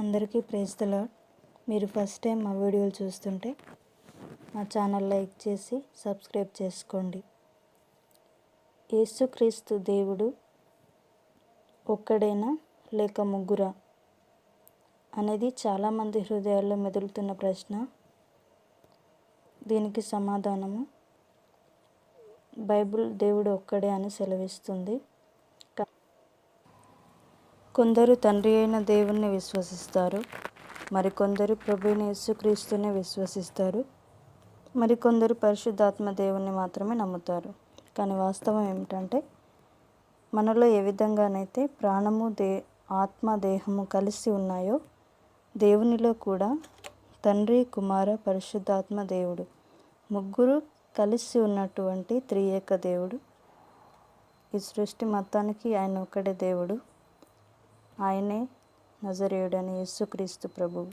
అందరికీ ప్రేస్తలా మీరు first time మా వీడియోలు చూస్తుంటే మా ఛానల్ లైక్ చేసి సబ్స్క్రైబ్ చేసుకోండి. యేసుక్రీస్తు దేవుడు ఒక్కడైనా లేక ముగ్గురా అనేది చాలామంది హృదయాల్లో మెదులుతున్న ప్రశ్న. దీనికి సమాధానము బైబిల్ దేవుడు ఒక్కడే అని సెలవిస్తుంది. కొందరు తండ్రి అయిన దేవుణ్ణి విశ్వసిస్తారు. మరికొందరు ప్రభుని యేసుక్రీస్తుని విశ్వసిస్తారు. మరికొందరు పరిశుద్ధాత్మ దేవుణ్ణి మాత్రమే నమ్ముతారు. కానీ వాస్తవం ఏమిటంటే మనలో ఏ విధంగానైతే ప్రాణము దే ఆత్మ దేహము కలిసి ఉన్నాయో దేవునిలో కూడా తండ్రి కుమార పరిశుద్ధాత్మ దేవుడు ముగ్గురు కలిసి ఉన్నటువంటి త్రియేక దేవుడు. ఈ సృష్టి మొత్తానికి ఆయన ఒక్కడే దేవుడు. ఆయనే నజరేయుడని యేసుక్రీస్తు ప్రభువు.